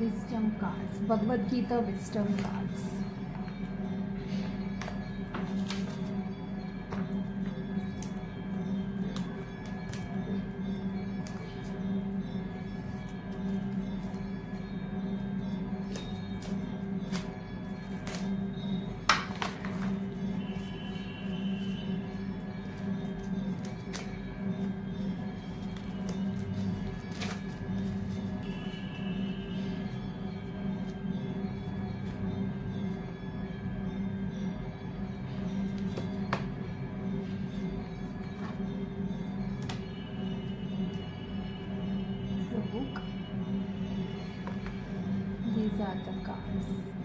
Wisdom cards Bhagavad Gita wisdom cards Thank you.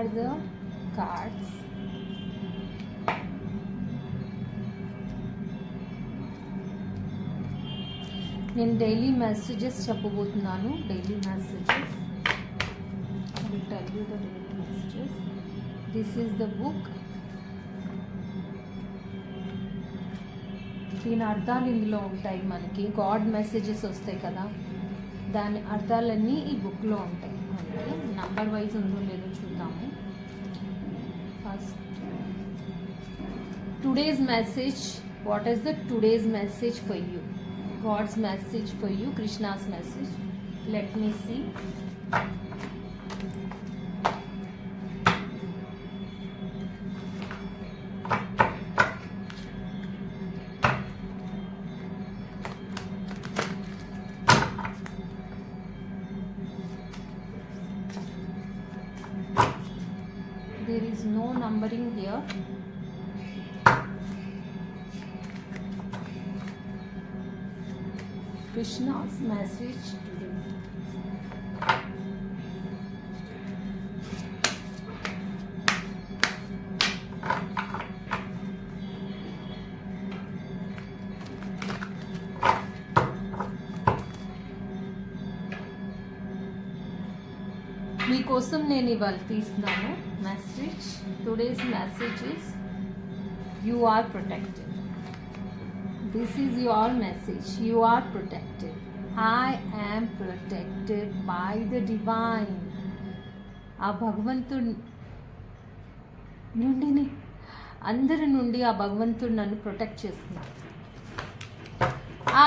Are the cards. నేను daily messages చెప్పబోతున్నాను. Daily messages tell you the daily messages this is the book దీని అర్థాలు ఇందులో ఉంటాయి మనకి. God messages వస్తాయి కదా. దాని అర్థాలన్నీ ఈ బుక్లో ఉంటాయి. మనకి నంబర్ వైజ్ ఉందో లేదో చూ first today's message what is the today's message for you God's message for you Krishna's message let me see is no numbering here. Krishna's message today మీకోసం నేను ఇవాళ తీస్తున్నాను message today's message is you are protected this is your message you are protected I am protected by the divine ఆ భగవంతుడు నుండి అందరి నుండి ఆ భగవంతుడు నన్ను ప్రొటెక్ట్ చేస్తున్నాడు.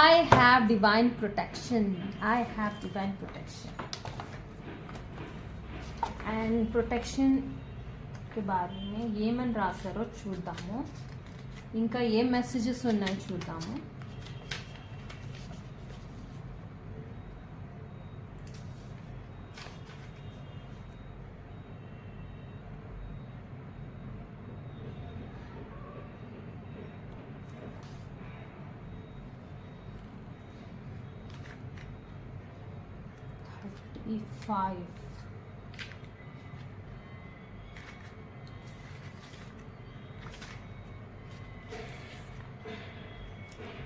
I have divine protection I have divine protection and ప్రొటెక్షన్కి బారే में ఏమని రాశారో చూద్దాము ఇంకా ఏం మెసేజెస్ ఉన్నాయో చూద్దాము thirty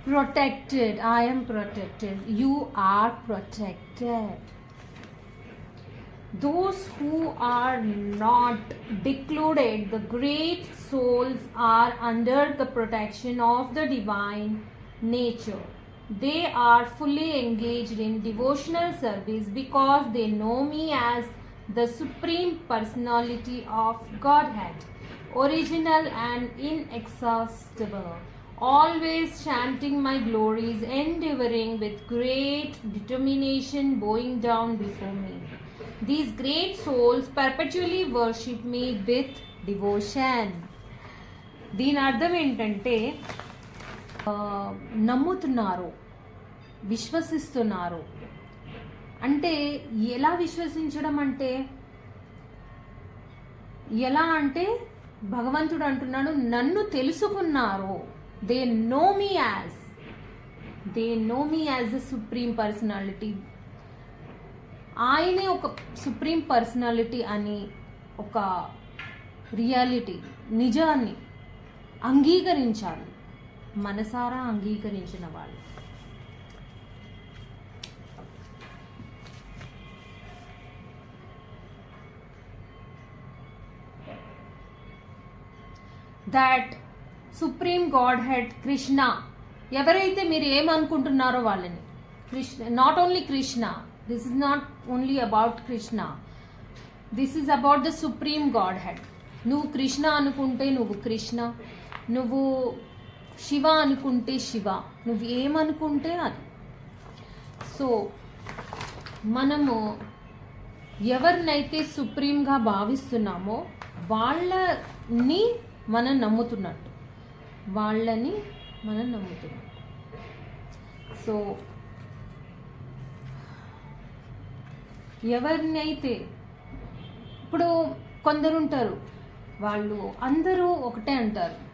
protected. I am protected. You are protected. Those who are not decluded the great souls are under the protection of the divine nature. They are fully engaged in devotional service because they know me as the Supreme Personality of Godhead, original and inexhaustible, always chanting my glories, endeavoring with great determination, bowing down before me. These great souls perpetually worship me with devotion. దీని అర్థం ఏంటంటే ఆ, నమ్ముతున్నారు విశ్వసిస్తున్నారు అంటే ఎలా విశ్వసించడం అంటే ఎలా అంటే భగవంతుడు అంటున్నాడు నన్ను తెలుసుకున్నారు they know me as they know me as a supreme personality ఆయనే ఒక సుప్రీం పర్సనాలిటీ అని ఒక రియాలిటీ నిజాన్ని అంగీకరించాలి. మనసారా అంగీకరించిన వాళ్ళు. That supreme godhead Krishna. ఎవరైతే మీరు ఏమనుకుంటున్నారో వాళ్ళని. Krishna not only Krishna this is not only about Krishna. This is about the supreme godhead. నువ్వు కృష్ణ అనుకుంటే నువ్వు కృష్ణ. నువ్వు శివ అనుకుంటే శివ. నువ్వు ఏమనుకుంటే అది. సో మనము ఎవరినైతే సుప్రీంగా భావిస్తున్నామో వాళ్ళని మనం నమ్ముతున్నట్టు. వాళ్ళని మనం నమ్ముతున్నాం. సో ఎవరినైతే ఇప్పుడు కొందరు ఉంటారు వాళ్ళు అందరూ ఒకటే అంటారు.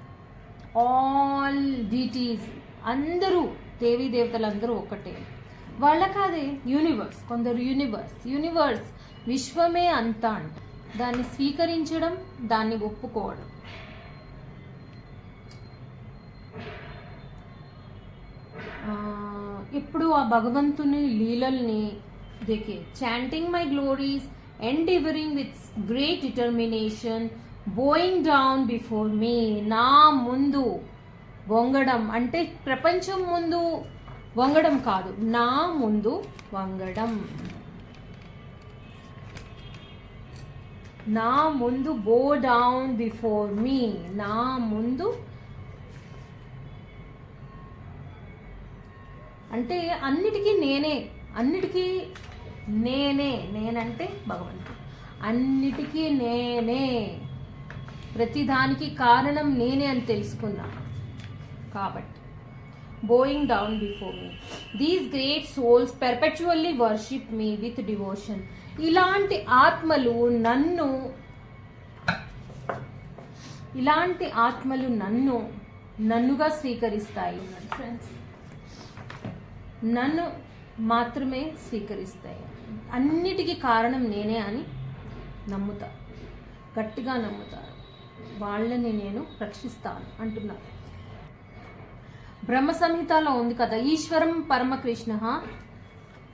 ఆల్ డీటీస్ అందరూ దేవీ దేవతలు అందరూ ఒకటే. వాళ్ళ కాదే యూనివర్స్ కొందరు యూనివర్స్ యూనివర్స్ విశ్వమే అంతా అంట దాన్ని స్వీకరించడం దాన్ని ఒప్పుకోవడం. ఇప్పుడు ఆ భగవంతుని లీలల్ని దేకే chanting my glories endeavouring with great determination bowing down before me నా ముందు వంగడం అంటే ప్రపంచం ముందు వంగడం కాదు నా ముందు వంగడం. నా ముందు బో డౌన్ బిఫోర్ మీ నా ముందు అంటే అన్నిటికీ నేనే అన్నిటికీ నేనే నేనంటే భగవంతుడు. అన్నిటికీ నేనే. ప్రతిదానికి కారణం నేనే అని తెలుసుకున్నాను కాబట్టి bowing down before me. These great souls perpetually worship me with devotion ఇలాంటి ఆత్మలు నన్ను ఇలాంటి ఆత్మలు నన్ను నన్నుగా స్వీకరిస్తాయి ఫ్రెండ్స్ నన్ను మాత్రమే స్వీకరిస్తాయి. అన్నిటికీ కారణం నేనే అని నమ్ముతా. గట్టిగా నమ్ముతారు వాళ్ళని నేను రక్షిస్తాను అంటున్నారు బ్రహ్మ సంహితలో ఉంది కదా ఈశ్వరం పరమకృష్ణ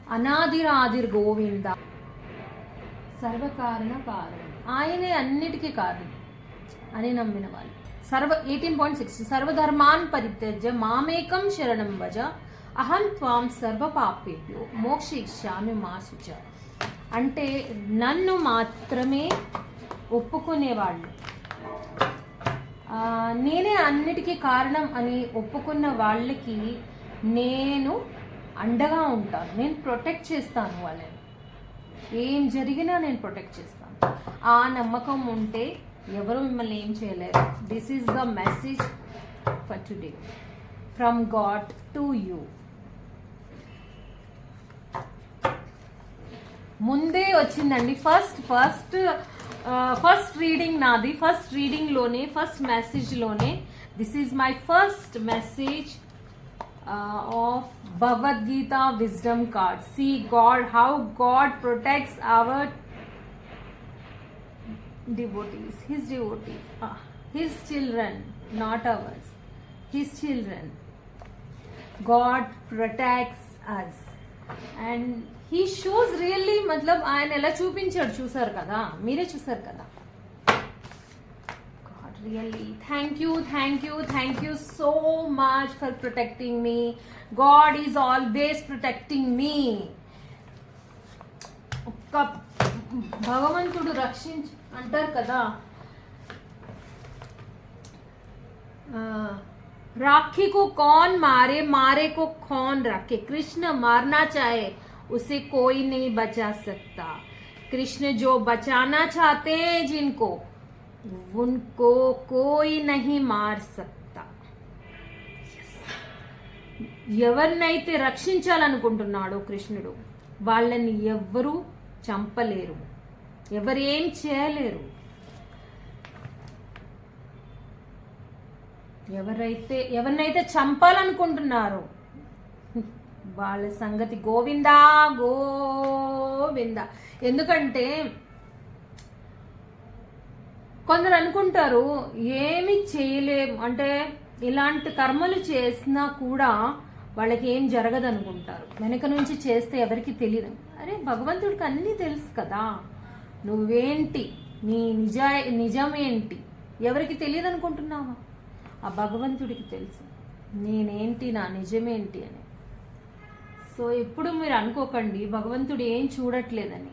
అనాదిరాదిర్ గోవింద సర్వకారణ కారణం. ఆయనే అన్నిటికీ కారణం అని నమ్మిన వాళ్ళు. సర్వ ఎయిటీన్ పాయింట్ సిక్స్ సర్వధర్మాన్ పరిత్యజ్య మామేకం శరణం భజ అహం త్వాం సర్వ పాపేభ్యో మోక్షిష్యామి మా శుచ. అంటే నన్ను మాత్రమే ఒప్పుకునేవాళ్ళు. నేనే అన్నిటికీ కారణం అని ఒప్పుకున్న వాళ్ళకి నేను అండగా ఉంటాను. నేను ప్రొటెక్ట్ చేస్తాను వాళ్ళని. ఏం జరిగినా నేను ప్రొటెక్ట్ చేస్తాను. ఆ నమ్మకం ఉంటే ఎవరు మిమ్మల్ని ఏం చేయలేరు. This is the message for today from God to you ముందే వచ్చిందండి ఫస్ట్ ఫస్ట్ ఫస్ట్ రీడింగ్ నాది first రీడింగ్లోనే first మెసేజ్లోనే this is my first message of Bhagavad Gita wisdom card see god how god protects our devotees, his devotees, uh, his children, not ours, his children. God protects us. And he shows really మతలబ్ ఆయన ఎలా చూపించాడు చూసారు కదా మీరే చూసారు కదా God really thank you thank you thank you so much for protecting me God is always protecting me ఒక్క భగవంతుడు రక్షించ అంటారు కదా ఆ, राखी को कौन मारे मारे को कौन रखे कृष्ण मारना चाहे उसे कोई नहीं बचा सकता कृष्ण जो बचाना चाहते हैं जिनको उनको कोई नहीं मार सकता ఎవరినైతే రక్షించాలనుకుంటున్నాడో కృష్ణుడు వాళ్ళని ఎవ్వరూ చంపలేరు ఎవరేం చేయలేరు ఎవరైతే ఎవరినైతే చంపాలనుకుంటున్నారో వాళ్ళ సంగతి గోవిందా? గోవిందా. ఎందుకంటే కొందరు అనుకుంటారు ఏమి చేయలేం. అంటే ఇలాంటి కర్మలు చేసినా కూడా వాళ్ళకి ఏం జరగదు అనుకుంటారు వెనక నుంచి చేస్తే ఎవరికి తెలియదు అరే భగవంతుడికి అన్నీ తెలుసు కదా. నువ్వేంటి? నీ నిజా నిజమేంటి? ఎవరికి తెలియదు అనుకుంటున్నావా ఆ భగవంతుడికి తెలుసు. నేనేంటి? నా నిజమేంటి అని. సో ఎప్పుడు మీరు అనుకోకండి భగవంతుడు ఏం చూడట్లేదని.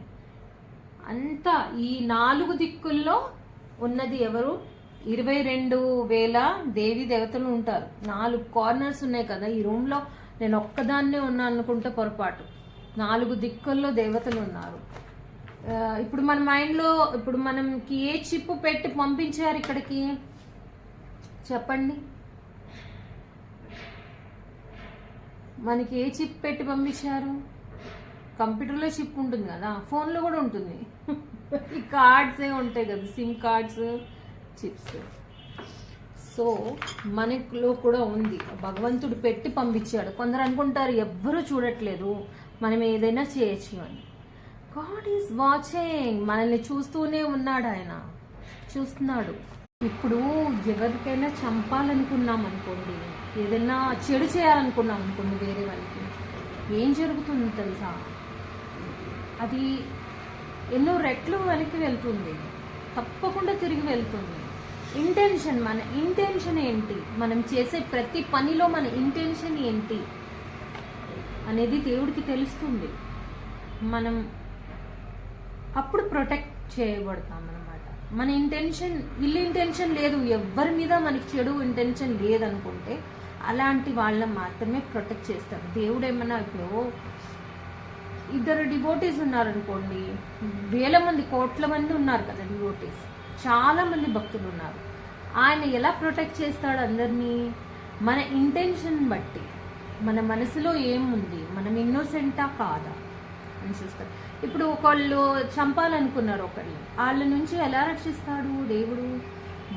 అంతా ఈ నాలుగు దిక్కుల్లో ఉన్నది ఎవరు? ఇరవై రెండు వేల దేవి దేవతలు ఉంటారు. నాలుగు కార్నర్స్ ఉన్నాయి కదా ఈ రూమ్లో నేను ఒక్కదాన్నే ఉన్నా అనుకుంటే పొరపాటు. నాలుగు దిక్కుల్లో దేవతలు ఉన్నారు. ఇప్పుడు మన మైండ్లో ఇప్పుడు మనకి ఏ చిప్పు పెట్టి పంపించారు ఇక్కడికి? చెప్పండి. మనకి ఏ చిప్ పెట్టి పంపించారు? కంప్యూటర్లో చిప్ ఉంటుంది కదా ఫోన్లో కూడా ఉంటుంది. ఈ కార్డ్స్ ఏ ఉంటాయి కదా సిమ్ కార్డ్స్ చిప్స్ సో మనలో కూడా ఉంది. భగవంతుడు పెట్టి పంపించాడు. కొందరు అనుకుంటారు ఎవ్వరూ చూడట్లేదు. మనం ఏదైనా చేయొచ్చు అని. God is watching. మనల్ని చూస్తూనే ఉన్నాడు ఆయన. చూస్తున్నాడు. ఇప్పుడు ఎవరికైనా చంపాలనుకున్నాం అనుకోండి ఏదైనా చెడు చేయాలనుకున్నాం అనుకోండి వేరే వాళ్ళకి. ఏం జరుగుతుంది తెలుసా? అది ఎన్నో రెట్లు వెనక్కి వెళ్తుంది. తప్పకుండా తిరిగి వెళ్తుంది. ఇంటెన్షన్ మన ఇంటెన్షన్ ఏంటి? మనం చేసే ప్రతి పనిలో మన ఇంటెన్షన్ ఏంటి? అనేది దేవుడికి తెలుస్తుంది. మనం అప్పుడు ప్రొటెక్ట్ చేయబడతాం అనమాట మన ఇంటెన్షన్ ఇల్లు ఇంటెన్షన్ లేదు. ఎవరి మీద మనకి చెడు ఇంటెన్షన్ లేదనుకుంటే అలాంటి వాళ్ళని మాత్రమే ప్రొటెక్ట్ చేస్తాడు దేవుడు ఏమన్నా ఇప్పుడు ఇద్దరు డివోటీస్ ఉన్నారనుకోండి వేల మంది కోట్ల మంది ఉన్నారు కదా డివోటీస్ చాలా మంది భక్తులు ఉన్నారు. ఆయన ఎలా ప్రొటెక్ట్ చేస్తాడు అందరినీ? మన ఇంటెన్షన్ బట్టి మన మనసులో ఏముంది? మనం ఇన్నోసెంటా కాదా అని చూస్తాడు ఇప్పుడు ఒకళ్ళు చంపాలనుకున్నారు ఒకళ్ళని వాళ్ళ నుంచి ఎలా రక్షిస్తాడు దేవుడు?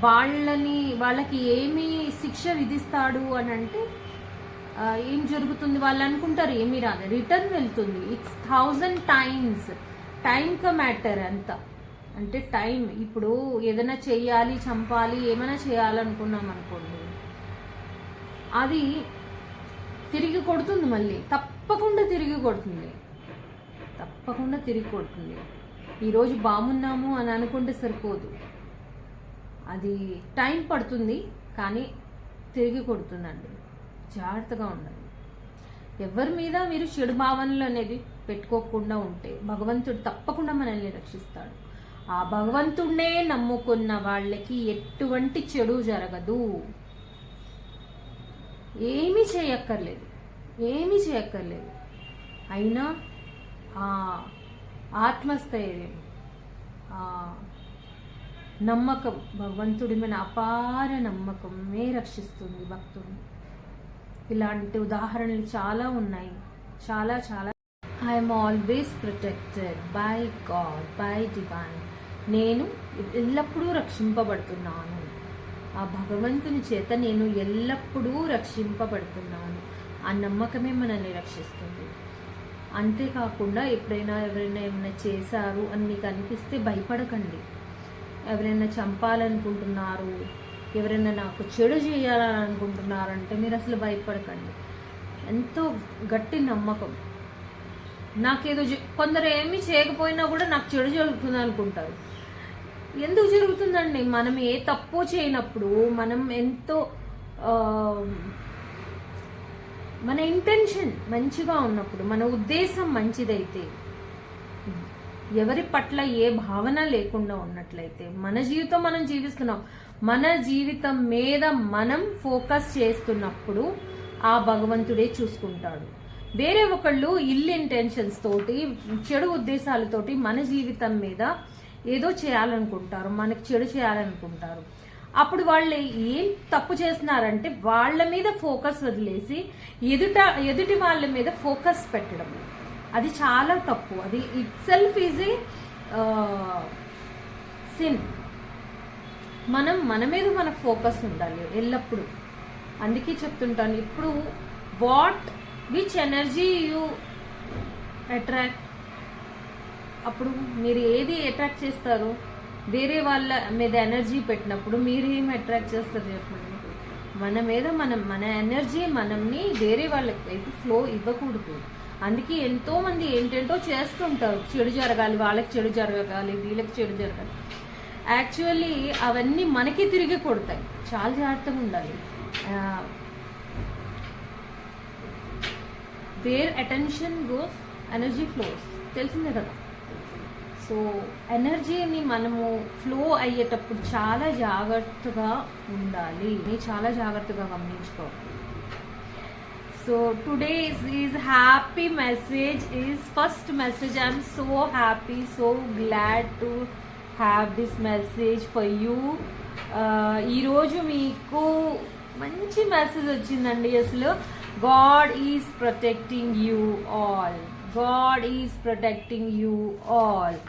వాళ్ళని వాళ్ళకి ఏమి శిక్ష విధిస్తాడు అని అంటే ఏం జరుగుతుంది వాళ్ళు అనుకుంటారు ఏమీ రాదు. రిటర్న్ వెళ్తుంది. ఇట్స్ థౌజండ్ టైమ్స్ టైం క మ్యాటర్ అంతా. అంటే టైం ఇప్పుడు ఏదైనా చేయాలి చంపాలి ఏమైనా చేయాలనుకున్నాం అనుకోండి అది తిరిగి కొడుతుంది మళ్ళీ. తప్పకుండా తిరిగి కొడుతుంది. తప్పకుండా తిరిగి కొడుతుంది. ఈరోజు బాగున్నాము అని అనుకుంటే సరిపోదు. అది టైం పడుతుంది కానీ తిరిగి కొడుతుందండి. జాగ్రత్తగా ఉండాలి ఎవరి మీద మీరు చెడు భావనలు అనేది పెట్టుకోకుండా ఉంటే భగవంతుడు తప్పకుండా మనల్ని రక్షిస్తాడు. ఆ భగవంతుడే నమ్ముకున్న వాళ్ళకి ఎటువంటి చెడు జరగదు. ఏమీ చేయక్కర్లేదు. ఏమీ చేయక్కర్లేదు. అయినా ఆ ఆత్మస్థైర్యం నమ్మకం భగవంతుడి మీద అపార నమ్మకమే రక్షిస్తుంది భక్తుడిని ఇలాంటి ఉదాహరణలు చాలా ఉన్నాయి. చాలా చాలా. I'm always protected by God by divine నేను ఎల్లప్పుడూ రక్షింపబడుతున్నాను. ఆ భగవంతుని చేత నేను ఎల్లప్పుడూ రక్షింపబడుతున్నాను. ఆ నమ్మకమే మనల్ని రక్షిస్తుంది. అంతేకాకుండా ఎప్పుడైనా ఎవరైనా ఏమైనా చేశారు అని మీకు అనిపిస్తే భయపడకండి. ఎవరైనా చంపాలనుకుంటున్నారు ఎవరైనా నాకు చెడు చేయాలని అనుకుంటున్నారంటే మీరు అసలు భయపడకండి. ఎంతో గట్టి నమ్మకం. నాకేదో కొందరు ఏమీ చేయకపోయినా కూడా నాకు చెడు జరుగుతుంది అనుకుంటారు ఎందుకు జరుగుతుందండి? మనం ఏ తప్పు చేయనప్పుడు మనం ఎంతో మన ఇంటెన్షన్ మంచిగా ఉన్నప్పుడు మన ఉద్దేశం మంచిదైతే ఎవరి పట్ల ఏ భావన లేకుండా ఉన్నట్లయితే మన జీవితం మనం జీవిస్తున్నాం. మన జీవితం మీద మనం ఫోకస్ చేస్తున్నప్పుడు ఆ భగవంతుడే చూసుకుంటాడు. వేరే ఒకళ్ళు ఇల్ ఇంటెన్షన్స్ తోటి చెడు ఉద్దేశాలతోటి మన జీవితం మీద ఏదో చేయాలనుకుంటారు మనకి చెడు చేయాలనుకుంటారు. అప్పుడు వాళ్ళు ఏం తప్పు చేస్తున్నారంటే వాళ్ళ మీద ఫోకస్ వదిలేసి ఎదుట ఎదుటి వాళ్ళ మీద ఫోకస్ పెట్టడం. అది చాలా తప్పు. అది itself is a sin మనం మన మీద మన ఫోకస్ ఉండాలి ఎల్లప్పుడూ. అందుకే చెప్తుంటాను ఇప్పుడు what which energy you attract అప్పుడు మీరు ఏది అట్రాక్ట్ చేస్తారు? వేరే వాళ్ళ మీద ఎనర్జీ పెట్టినప్పుడు మీరు ఏం అట్రాక్ట్ చేస్తారు చెప్పండి? మన మీద మనం మన ఎనర్జీ మనల్ని వేరే వాళ్ళకి ఫ్లో ఇవ్వకూడదు. అందుకే ఎంతో మంది ఏంటేంటో చేస్తుంటారు. చెడు జరగాలి వాళ్ళకి చెడు జరగాలి వీళ్ళకి చెడు జరగాలి. యాక్చువల్లీ అవన్నీ మనకి తిరిగి కొడతాయి. చాలా జాగ్రత్తగా ఉండాలి. Where attention goes energy flows తెలిసిందే కదా? సో ఎనర్జీని మనము ఫ్లో అయ్యేటప్పుడు చాలా జాగ్రత్తగా ఉండాలి. చాలా జాగ్రత్తగా గమనించుకోవాలి. So today is happy message is first message I'm so happy so glad to have this message for you ఈరోజు మీకు మంచి మెసేజ్ వచ్చిందండి అసలు. God is protecting you all God is protecting you all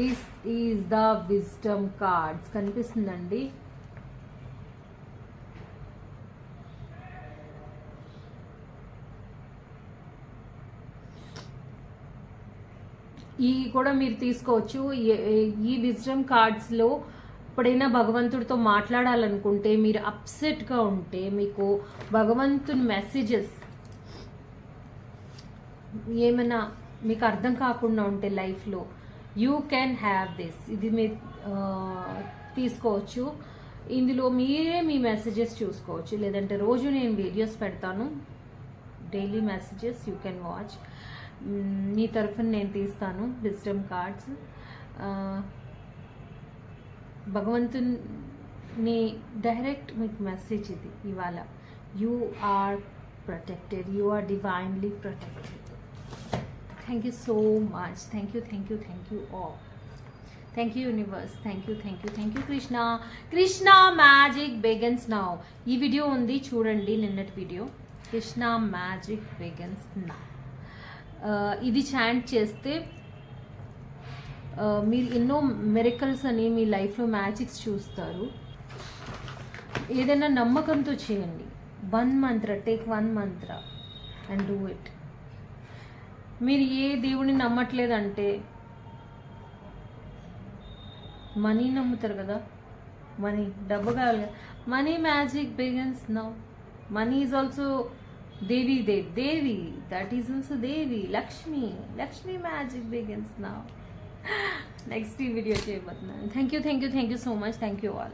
this is the wisdom cards కనిపిస్తుందండి? ఈ కూడా మీరు తీసుకోవచ్చు. ఈ- ఈ విజ్డమ్ కార్డ్స్లో ఎప్పుడైనా భగవంతుడితో మాట్లాడాలనుకుంటే మీరు అప్సెట్గా ఉంటే మీకు భగవంతుని మెసేజెస్ ఏమైనా మీకు అర్థం కాకుండా ఉంటే లైఫ్లో యూ క్యాన్ హ్యావ్ దిస్ ఇది మీరు తీసుకోవచ్చు. ఇందులో మీరే మీ మెసేజెస్ చూసుకోవచ్చు. లేదంటే రోజు నేను వీడియోస్ పెడతాను. Daily messages you can watch మీ తరఫున నేను తీస్తాను విజ్డమ్ కార్డ్స్. భగవంతుని డైరెక్ట్ మీకు మెసేజ్ ఇది ఇవాళ. You are protected you are divinely protected. Thank you so much. Thank you thank you thank you all. Thank you universe. Thank you thank you thank you Krishna. Krishna magic begins now. ఈ video ఉంది చూడండి నిన్నటి video. Krishna magic begins now. ఇది chant చేస్తే మీరు ఎన్నో miracles అని మీ లైఫ్లో మ్యాజిక్స్ చూస్తారు. ఏదైనా నమ్మకంతో చేయండి. One mantra take one mantra and do it మీరు ఏ దేవుడిని నమ్మట్లేదంటే మనీ నమ్ముతారు కదా? మనీ డబ్బు కావాలి money magic begins now money is also Devi Devi, Devi, that is also Devi, Lakshmi, Lakshmi magic begins now. Next video, thank you, thank you, thank you so much, thank you all.